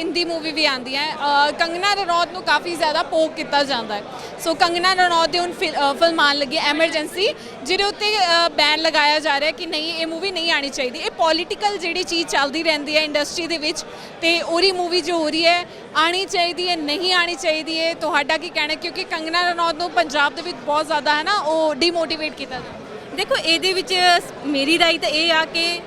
Hindi movie ਵੀ ਆਂਦੀ ਹੈ। ਕੰਗਨਾ ਰਣੌਤ ਨੂੰ ਕਾਫੀ ਜ਼ਿਆਦਾ ਪੋਕ ਕੀਤਾ ਜਾਂਦਾ ਹੈ। ਸੋ ਕੰਗਨਾ ਰਣੌਤ ਦੀ ਹੁਣ ਫਿਲ- ਫਿਲਮ ਆਉਣ ਲੱਗੀ ਐਮਰਜੈਂਸੀ ਜਿਹਦੇ ਉੱਤੇ ਬੈਨ ਲਗਾਇਆ ਜਾ ਰਿਹਾ ਕਿ ਨਹੀਂ, ਇਹ ਮੂਵੀ ਨਹੀਂ ਆਣੀ ਚਾਹੀਦੀ। ਇਹ ਪੋਲੀਟੀਕਲ ਜਿਹੜੀ ਚੀਜ਼ ਚੱਲਦੀ ਰਹਿੰਦੀ ਹੈ ਇੰਡਸਟਰੀ ਦੇ ਵਿੱਚ, ਤੇ ਉਹਦੀ ਮੂਵੀ ਜੋ ਹੋ ਰਹੀ ਹੈ ਆਣੀ ਚਾਹੀਦੀ ਹੈ, ਨਹੀਂ ਆਣੀ ਚਾਹੀਦੀ ਹੈ, ਤੁਹਾਡਾ ਕੀ ਕਹਿਣਾ ਕਿਉਂਕਿ ਕੰਗਨਾ ਰਣੌਤ ਨੂੰ ਪੰਜਾਬ ਦੇ ਵਿੱਚ ਬਹੁਤ ਜ਼ਿਆਦਾ ਹੈ ਨਾ, ਉਹ ਡੀਮੋਟੀਵੇਟ ਕੀਤਾ ਜਾਂਦਾ। ਦੇਖੋ, ਇਹਦੇ ਵਿੱਚ ਮੇਰੀ ਰਾਏ ਤਾਂ ਇਹ ਆ ਕਿ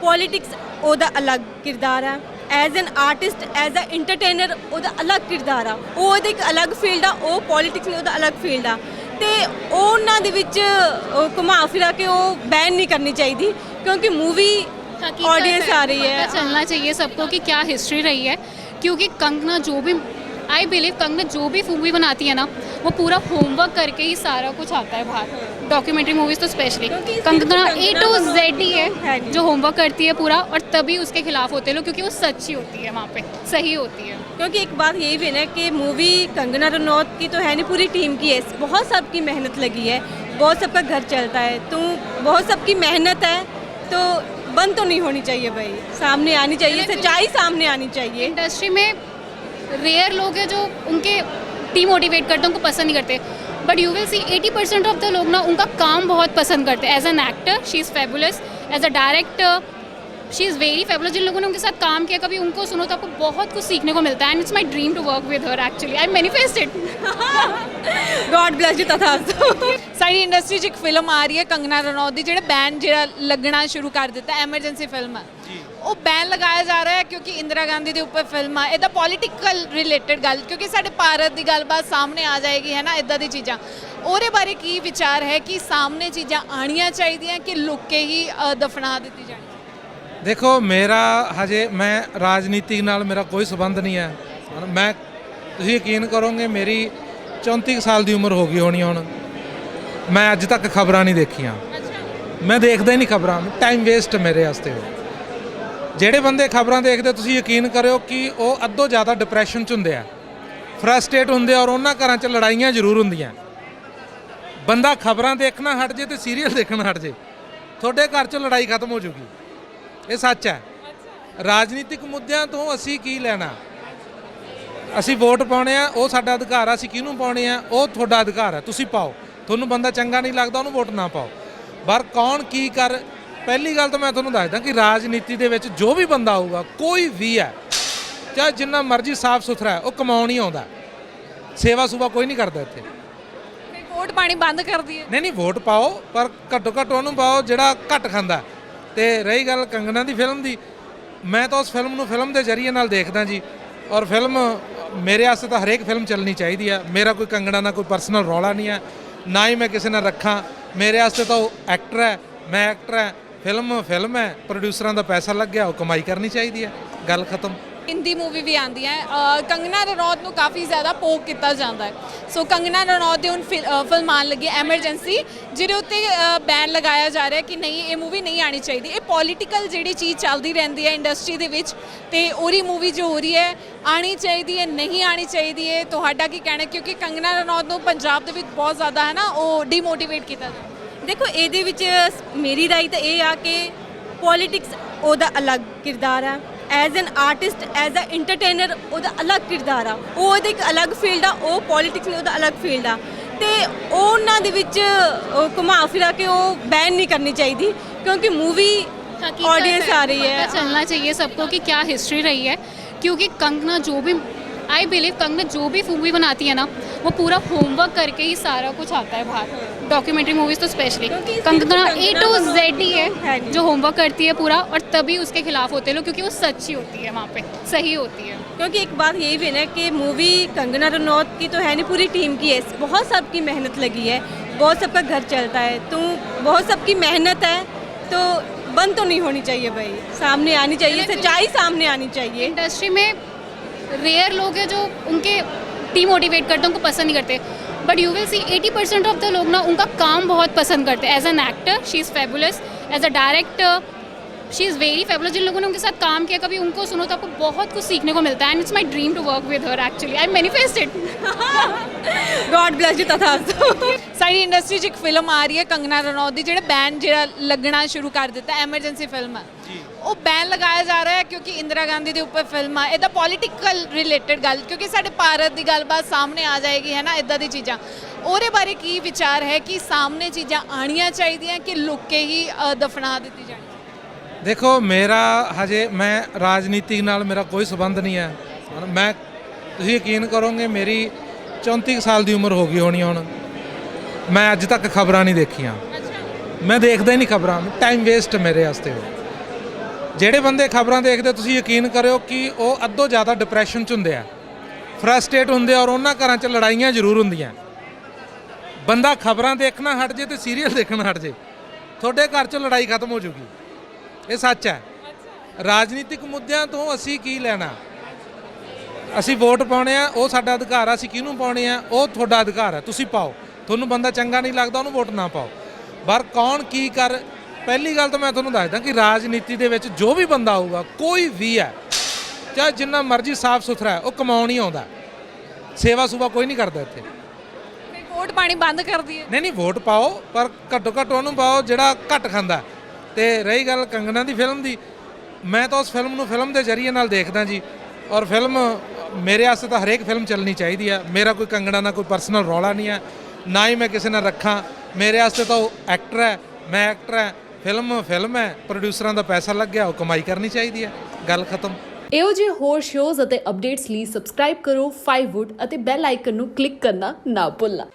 ਪੋਲਿਟਿਕਸ ਉਹਦਾ ਅਲੱਗ ਕਿਰਦਾਰ ਆ। as an artist as a entertainer ਉਹਦਾ ਅਲੱਗ ਕਿਰਦਾਰ ਆ ਉਹ ਉਹਦੇ ਇੱਕ ਅਲੱਗ ਫੀਲਡ ਆ ਉਹ ਪੋਲਿਟਿਕਸ ਨੇ ਉਹਦਾ ਅਲੱਗ ਫੀਲਡ ਆ ਤੇ ਉਹਨਾਂ ਦੇ ਵਿੱਚ ਉਹ ਘੁਮਾ ਫਿਰਾ ਕੇ ਉਹ ਬੈਨ ਨਹੀਂ ਕਰਨੀ ਚਾਹੀਦੀ ਕਿਉਂਕਿ ਮੂਵੀ ऑडियंस आ रही है पता चलना चाहिए सबको कि क्या हिस्ट्री रही है क्योंकि कंगना जो भी आई बिलीव कंगना जो भी मूवी बनाती है ना वो पूरा होमवर्क करके ही सारा कुछ आता है बाहर। डॉक्यूमेंट्री मूवीज़ तो specially Kangana A to Z ही है है जो। होमवर्क करती है पूरा और तभी उसके खिलाफ होते हैं लोग क्योंकि वो सच्ची होती है वहाँ पे सही होती है। क्योंकि एक बात यही भी है ना कि मूवी कंगना रनौत की तो है नहीं पूरी टीम की है। बहुत सबकी मेहनत लगी है बहुत सबका घर चलता है। तो बहुत सबकी मेहनत है तो बंद तो नहीं होनी चाहिए भाई। सामने आनी चाहिए सच्चाई सामने आनी चाहिए। इंडस्ट्री में रेयर लोग हैं जो उनके डीमोटिवेट करते हैं उनको पसंद नहीं करते but you will see 80 percent of the लोग ना उनका काम बहुत पसंद करते हैं as an actor she is fabulous as a director she is very fabulous जिन लोगों ने उनके साथ काम किया कभी उनको सुनो तो आपको बहुत कुछ सीखने को मिलता है and it's my dream to work with her actually I manifest it God bless you तथास्तु ਸਾਡੀ ਇੰਡਸਟਰੀ 'ਚ ਇੱਕ ਫਿਲਮ ਆ ਰਹੀ ਹੈ ਕੰਗਨਾ ਰਣੌਤ ਦੀ ਜਿਹੜਾ ਬੈਨ ਜਿਹੜਾ ਲੱਗਣਾ ਸ਼ੁਰੂ ਕਰ ਦਿੱਤਾ ਐਮਰਜੈਂਸੀ ਫਿਲਮ ਹੈ ਉਹ ਬੈਨ ਲਗਾਇਆ ਜਾ ਰਿਹਾ ਹੈ ਕਿਉਂਕਿ ਇੰਦਰਾ ਗਾਂਧੀ ਦੇ ਉੱਪਰ ਫਿਲਮ ਆ। ਇਹਦਾ ਪੋਲੀਟੀਕਲ ਰਿਲੇਟਡ ਗੱਲ ਕਿਉਂਕਿ ਸਾਡੇ ਭਾਰਤ ਦੀ ਗੱਲਬਾਤ ਸਾਹਮਣੇ ਆ ਜਾਏਗੀ ਹੈ ਨਾ ਇਦਾਂ ਦੀ ਚੀਜ਼ਾਂ। ਉਹਦੇ ਬਾਰੇ ਕੀ ਵਿਚਾਰ ਹੈ ਕਿ ਸਾਹਮਣੇ ਚੀਜ਼ਾਂ ਆਣੀਆਂ ਚਾਹੀਦੀਆਂ ਕਿ ਲੁੱਕ ਕੇ ਹੀ ਦਫਨਾ ਦਿੱਤੀ ਜਾਣੀ ਦੇਖੋ ਮੇਰਾ ਹਜੇ ਮੈਂ ਰਾਜਨੀਤੀ ਨਾਲ ਮੇਰਾ ਕੋਈ ਸਬੰਧ ਨਹੀਂ ਹੈ। ਮੈਂ ਤੁਸੀਂ ਯਕੀਨ ਕਰੋਗੇ ਮੇਰੀ 34 ਕੁ ਸਾਲ ਦੀ ਉਮਰ ਹੋ ਗਈ ਹੋਣੀ ਹੁਣ। ਮੈਂ ਅੱਜ ਤੱਕ ਖਬਰਾਂ ਨਹੀਂ ਦੇਖੀਆਂ। ਮੈਂ ਦੇਖਦਾ ਹੀ ਨਹੀਂ ਖਬਰਾਂ। ਟਾਈਮ ਵੇਸਟ ਮੇਰੇ ਵਾਸਤੇ ਉਹ। ਜਿਹੜੇ ਬੰਦੇ ਖਬਰਾਂ ਦੇਖਦੇ, ਤੁਸੀਂ ਯਕੀਨ ਕਰਿਓ ਕਿ ਉਹ ਅੱਧੋ ਜ਼ਿਆਦਾ ਡਿਪਰੈਸ਼ਨ ਚ ਹੁੰਦੇ ਆ। ਫਰਸਟ੍ਰੇਟ ਹੁੰਦੇ ਆ ਔਰ ਉਹਨਾਂ ਘਰਾਂ 'ਚ ਲੜਾਈਆਂ ਜ਼ਰੂਰ ਹੁੰਦੀਆਂ। ਬੰਦਾ ਖਬਰਾਂ ਦੇਖਣਾ ਹਟ ਜੇ ਤੇ ਸੀਰੀਅਲ ਦੇਖਣਾ ਹਟ ਜੇ। ਤੁਹਾਡੇ ਘਰ 'ਚ ਲੜਾਈ ਖਤਮ ਹੋ ਜੂਗੀ। ਇਹ ਸੱਚ ਹੈ। ਰਾਜਨੀਤਿਕ ਮੁੱਦਿਆਂ ਤੋਂ ਅਸੀਂ ਕੀ ਲੈਣਾ? ਅਸੀਂ ਵੋਟ ਪਾਉਣੇ ਆ, ਉਹ ਸਾਡਾ ਅਧਿਕਾਰ ਆ, ਅਸੀਂ ਕਿਹਨੂੰ ਪਾਉਣੇ ਆ? ਉਹ ਤੁਹਾਡਾ ਅਧਿਕਾਰ ਹੈ। ਤੁਸੀਂ ਪਾਓ। ਤੁਹਾਨੂੰ ਬੰਦਾ ਚੰਗਾ ਨਹੀਂ ਲੱਗਦਾ, ਉਹਨੂੰ ਵੋਟ ਨਾ ਪਾਓ। ਪਰ ਕੌਣ ਕੀ ਕਰ ਪਹਿਲੀ ਗੱਲ ਤਾਂ ਮੈਂ ਤੁਹਾਨੂੰ ਦੱਸਦਾ ਕਿ ਰਾਜਨੀਤੀ ਦੇ ਵਿੱਚ ਜੋ ਵੀ ਬੰਦਾ ਆਊਗਾ ਕੋਈ ਵੀ ਹੈ ਚਾਹੇ ਜਿੰਨਾ ਮਰਜ਼ੀ ਸਾਫ਼ ਸੁਥਰਾ ਹੈ ਉਹ ਕਮਾਉਣ ਹੀ ਆਉਂਦਾ। ਸੇਵਾ ਸੁਭਾ ਕੋਈ ਨਹੀਂ ਕਰਦਾ ਇੱਥੇ। ਫਿਰ ਵੋਟ ਪਾਣੀ ਬੰਦ ਕਰ ਦਈਏ ਨਹੀਂ ਨਹੀਂ ਵੋਟ ਪਾਓ ਪਰ ਘੱਟੋ ਘੱਟ ਉਹਨੂੰ ਪਾਓ ਜਿਹੜਾ ਘੱਟ ਖਾਂਦਾ। ਤੇ ਰਹੀ ਗੱਲ ਕੰਗਨਾ ਦੀ ਫਿਲਮ ਦੀ ਮੈਂ ਤਾਂ ਉਸ ਫਿਲਮ ਨੂੰ ਫਿਲਮ ਦੇ ਜ਼ਰੀਏ ਨਾਲ ਦੇਖਦਾ ਜੀ। ਔਰ ਫਿਲਮ ਮੇਰੇ ਵਾਸਤੇ ਤਾਂ ਹਰੇਕ ਫਿਲਮ ਚੱਲਣੀ ਚਾਹੀਦੀ ਹੈ। ਮੇਰਾ ਕੋਈ ਕੰਗਣਾ ਨਾਲ ਕੋਈ ਪਰਸਨਲ ਰੌਲਾ ਨਹੀਂ ਹੈ। ਨਾ ਹੀ ਮੈਂ ਕਿਸੇ ਨਾਲ ਰੱਖਾਂ। ਮੇਰੇ ਵਾਸਤੇ ਤਾਂ ਉਹ ਐਕਟਰ ਹੈ ਮੈਂ ਐਕਟਰ ਹੈ। ਫਿਲਮ ਫਿਲਮ ਹੈ ਪ੍ਰੋਡਿਊਸਰਾਂ ਦਾ ਪੈਸਾ ਲੱਗਿਆ ਉਹ ਕਮਾਈ ਕਰਨੀ ਚਾਹੀਦੀ ਹੈ, ਗੱਲ ਖਤਮ। ਹਿੰਦੀ ਮੂਵੀ ਵੀ ਆਂਦੀ ਹੈ। ਕੰਗਨਾ ਰਣੌਤ ਨੂੰ ਕਾਫੀ ਜ਼ਿਆਦਾ ਪੋਕ ਕੀਤਾ ਜਾਂਦਾ ਹੈ। ਸੋ ਕੰਗਨਾ ਰਣੌਤ ਦੀ ਹੁਣ ਫਿਲ- ਫਿਲਮ ਆਉਣ ਲੱਗੀ ਐਮਰਜੈਂਸੀ ਜਿਹਦੇ ਉੱਤੇ ਬੈਨ ਲਗਾਇਆ ਜਾ ਰਿਹਾ ਕਿ ਨਹੀਂ, ਇਹ ਮੂਵੀ ਨਹੀਂ ਆਣੀ ਚਾਹੀਦੀ। ਇਹ ਪੋਲੀਟੀਕਲ ਜਿਹੜੀ ਚੀਜ਼ ਚੱਲਦੀ ਰਹਿੰਦੀ ਹੈ ਇੰਡਸਟਰੀ ਦੇ ਵਿੱਚ, ਤੇ ਉਹਦੀ ਮੂਵੀ ਜੋ ਹੋ ਰਹੀ ਹੈ ਆਣੀ ਚਾਹੀਦੀ ਹੈ, ਨਹੀਂ ਆਣੀ ਚਾਹੀਦੀ ਹੈ, ਤੁਹਾਡਾ ਕੀ ਕਹਿਣਾ ਕਿਉਂਕਿ ਕੰਗਨਾ ਰਣੌਤ ਨੂੰ ਪੰਜਾਬ ਦੇ ਵਿੱਚ ਬਹੁਤ ਜ਼ਿਆਦਾ, ਹੈ ਨਾ, ਉਹ ਡੀਮੋਟੀਵੇਟ ਕੀਤਾ ਜਾਂਦਾ ਦੇਖੋ ਇਹਦੇ ਵਿੱਚ ਮੇਰੀ ਰਾਏ ਤਾਂ ਇਹ ਆ ਕਿ ਪੋਲਿਟਿਕਸ ਉਹਦਾ ਅਲੱਗ ਕਿਰਦਾਰ ਆ as an artist as a entertainer ਉਹਦਾ ਅਲੱਗ ਕਿਰਦਾਰ ਆ ਉਹ ਉਹਦੇ ਇੱਕ ਅਲੱਗ ਫੀਲਡ ਆ ਉਹ ਪੋਲਿਟਿਕਸ ਨੇ ਉਹਦਾ ਅਲੱਗ ਫੀਲਡ ਆ ਤੇ ਉਹਨਾਂ ਦੇ ਵਿੱਚ ਉਹ ਘੁਮਾ ਫਿਰਾ ਕੇ ਉਹ ਬੈਨ ਨਹੀਂ ਕਰਨੀ ਚਾਹੀਦੀ ਕਿਉਂਕਿ ਮੂਵੀ ऑडियंस आ रही है पता चलना चाहिए सबको कि क्या हिस्ट्री रही है क्योंकि कंगना जो भी आई बिलीव कंगना जो भी मूवी बनाती है ना वो पूरा होमवर्क करके ही सारा कुछ आता है बाहर डॉक्यूमेंट्री मूवीज़ तो specially Kangana A to Z ही है है जो। होमवर्क करती है पूरा और तभी उसके खिलाफ होते हैं लोग क्योंकि वो सच्ची होती है वहाँ पे सही होती है। क्योंकि एक बात यही भी है ना कि मूवी कंगना रनौत की तो है नहीं पूरी टीम की है। बहुत सबकी मेहनत लगी है बहुत सबका घर चलता है तो बहुत सबकी मेहनत है तो बंद तो नहीं होनी चाहिए भाई। सामने आनी चाहिए सच्चाई सामने आनी चाहिए। इंडस्ट्री में रेयर लोग हैं जो उनके डीमोटिवेट करते हैं उनको पसंद नहीं करते। but you will see 80 percent of the लोग ना उनका काम बहुत पसंद करते हैं as an actor she is fabulous as a director she is very fabulous जिन लोगों ने उनके साथ काम किया कभी उनको सुनो तो आपको बहुत कुछ सीखने को मिलता है and it's my dream to work with her actually I manifest it God bless you तथास्तु ਸਾਡੀ ਇੰਡਸਟਰੀ 'ਚ ਇੱਕ ਫਿਲਮ ਆ ਰਹੀ ਹੈ ਕੰਗਨਾ ਰਣੌਤ ਦੀ ਜਿਹੜਾ ਬੈਨ ਜਿਹੜਾ ਲੱਗਣਾ ਸ਼ੁਰੂ ਕਰ ਦਿੱਤਾ ਐਮਰਜੈਂਸੀ ਫਿਲਮ ਹੈ ਉਹ ਬੈਨ ਲਗਾਇਆ ਜਾ ਰਿਹਾ ਹੈ ਕਿਉਂਕਿ ਇੰਦਰਾ ਗਾਂਧੀ ਦੇ ਉੱਪਰ ਫਿਲਮ ਆ। ਇਹਦਾ ਪੋਲਿਟੀਕਲ ਰਿਲੇਟਡ ਗੱਲ ਕਿਉਂਕਿ ਸਾਡੇ ਭਾਰਤ ਦੀ ਗੱਲਬਾਤ ਸਾਹਮਣੇ ਆ ਜਾਏਗੀ ਹੈ ਨਾ ਇਦਾਂ ਦੀ ਚੀਜ਼ਾਂ। ਉਹਦੇ ਬਾਰੇ ਕੀ ਵਿਚਾਰ ਹੈ ਕਿ ਸਾਹਮਣੇ ਚੀਜ਼ਾਂ ਆਣੀਆਂ ਚਾਹੀਦੀਆਂ ਕਿ ਲੁੱਕ ਕੇ ਹੀ ਦਫਨਾ ਦਿੱਤੀ ਜਾਣੀ ਦੇਖੋ ਮੇਰਾ ਹਜੇ ਮੈਂ ਰਾਜਨੀਤੀ ਨਾਲ ਮੇਰਾ ਕੋਈ ਸਬੰਧ ਨਹੀਂ ਹੈ। ਮੈਂ ਤੁਸੀਂ ਯਕੀਨ ਕਰੋਗੇ ਮੇਰੀ 34 ਕੁ ਸਾਲ ਦੀ ਉਮਰ ਹੋ ਗਈ ਹੋਣੀ ਹੁਣ। ਮੈਂ ਅੱਜ ਤੱਕ ਖਬਰਾਂ ਨਹੀਂ ਦੇਖੀਆਂ। ਮੈਂ ਦੇਖਦਾ ਹੀ ਨਹੀਂ ਖਬਰਾਂ। ਟਾਈਮ ਵੇਸਟ ਮੇਰੇ ਵਾਸਤੇ ਉਹ। ਜਿਹੜੇ ਬੰਦੇ ਖਬਰਾਂ ਦੇਖਦੇ, ਤੁਸੀਂ ਯਕੀਨ ਕਰਿਓ ਕਿ ਉਹ ਅੱਧੋ ਜ਼ਿਆਦਾ ਡਿਪਰੈਸ਼ਨ ਚ ਹੁੰਦੇ ਆ। ਫਰਸਟ੍ਰੇਟ ਹੁੰਦੇ ਆ ਔਰ ਉਹਨਾਂ ਘਰਾਂ 'ਚ ਲੜਾਈਆਂ ਜ਼ਰੂਰ ਹੁੰਦੀਆਂ। ਬੰਦਾ ਖਬਰਾਂ ਦੇਖਣਾ ਹਟ ਜੇ ਤੇ ਸੀਰੀਅਲ ਦੇਖਣਾ ਹਟ ਜੇ। ਤੁਹਾਡੇ ਘਰ 'ਚ ਲੜਾਈ ਖਤਮ ਹੋ ਜੂਗੀ। ਇਹ ਸੱਚ ਹੈ। ਰਾਜਨੀਤਿਕ ਮੁੱਦਿਆਂ ਤੋਂ ਅਸੀਂ ਕੀ ਲੈਣਾ? ਅਸੀਂ ਵੋਟ ਪਾਉਣੇ ਆ, ਉਹ ਸਾਡਾ ਅਧਿਕਾਰ ਆ, ਅਸੀਂ ਕਿਹਨੂੰ ਪਾਉਣੇ ਆ? ਉਹ ਤੁਹਾਡਾ ਅਧਿਕਾਰ ਹੈ। ਤੁਸੀਂ ਪਾਓ। ਤੁਹਾਨੂੰ ਬੰਦਾ ਚੰਗਾ ਨਹੀਂ ਲੱਗਦਾ, ਉਹਨੂੰ ਵੋਟ ਨਾ ਪਾਓ। ਪਰ ਕੌਣ ਕੀ ਕਰ ਪਹਿਲੀ ਗੱਲ ਤਾਂ ਮੈਂ ਤੁਹਾਨੂੰ ਦੱਸਦਾ ਕਿ ਰਾਜਨੀਤੀ ਦੇ ਵਿੱਚ ਜੋ ਵੀ ਬੰਦਾ ਆਊਗਾ ਕੋਈ ਵੀ ਹੈ ਚਾਹੇ ਜਿੰਨਾ ਮਰਜ਼ੀ ਸਾਫ਼ ਸੁਥਰਾ ਹੈ ਉਹ ਕਮਾਉਣ ਹੀ ਆਉਂਦਾ। ਸੇਵਾ ਸੁਭਾ ਕੋਈ ਨਹੀਂ ਕਰਦਾ ਇੱਥੇ। ਫਿਰ ਵੋਟ ਪਾਣੀ ਬੰਦ ਕਰ ਦਈਏ ਨਹੀਂ ਨਹੀਂ ਵੋਟ ਪਾਓ ਪਰ ਘੱਟੋ ਘੱਟ ਉਹਨੂੰ ਪਾਓ ਜਿਹੜਾ ਘੱਟ ਖਾਂਦਾ। ਤੇ ਰਹੀ ਗੱਲ ਕੰਗਨਾ ਦੀ ਫਿਲਮ ਦੀ ਮੈਂ ਤਾਂ ਉਸ ਫਿਲਮ ਨੂੰ ਫਿਲਮ ਦੇ ਜ਼ਰੀਏ ਨਾਲ ਦੇਖਦਾ ਜੀ। ਔਰ ਫਿਲਮ ਮੇਰੇ ਵਾਸਤੇ ਤਾਂ ਹਰੇਕ ਫਿਲਮ ਚੱਲਣੀ ਚਾਹੀਦੀ ਆ ਮੇਰਾ ਕੋਈ ਕੰਗਣਾ ਨਾਲ ਕੋਈ ਪਰਸਨਲ ਰੌਲਾ ਨਹੀਂ ਹੈ। ਨਾ ਹੀ ਮੈਂ ਕਿਸੇ ਨਾਲ ਰੱਖਾਂ। ਮੇਰੇ ਵਾਸਤੇ ਤਾਂ ਉਹ ਐਕਟਰ ਹੈ ਮੈਂ ਐਕਟਰ ਹੈ। ਫਿਲਮ ਫਿਲਮ ਹੈ ਪ੍ਰੋਡਿਊਸਰਾਂ ਦਾ ਪੈਸਾ ਲੱਗਿਆ ਉਹ ਕਮਾਈ ਕਰਨੀ ਚਾਹੀਦੀ ਹੈ, ਗੱਲ ਖਤਮ। ਇਹੋ ਜਿਹੇ ਹੋਰ ਸ਼ੋਜ਼ ਅਤੇ ਅਪਡੇਟਸ ਲਈ ਸਬਸਕ੍ਰਾਈਬ ਕਰੋ 5wood ਅਤੇ ਬੈਲ ਆਈਕਨ ਨੂੰ ਕਲਿੱਕ ਕਰਨਾ ਨਾ ਭੁੱਲਣਾ।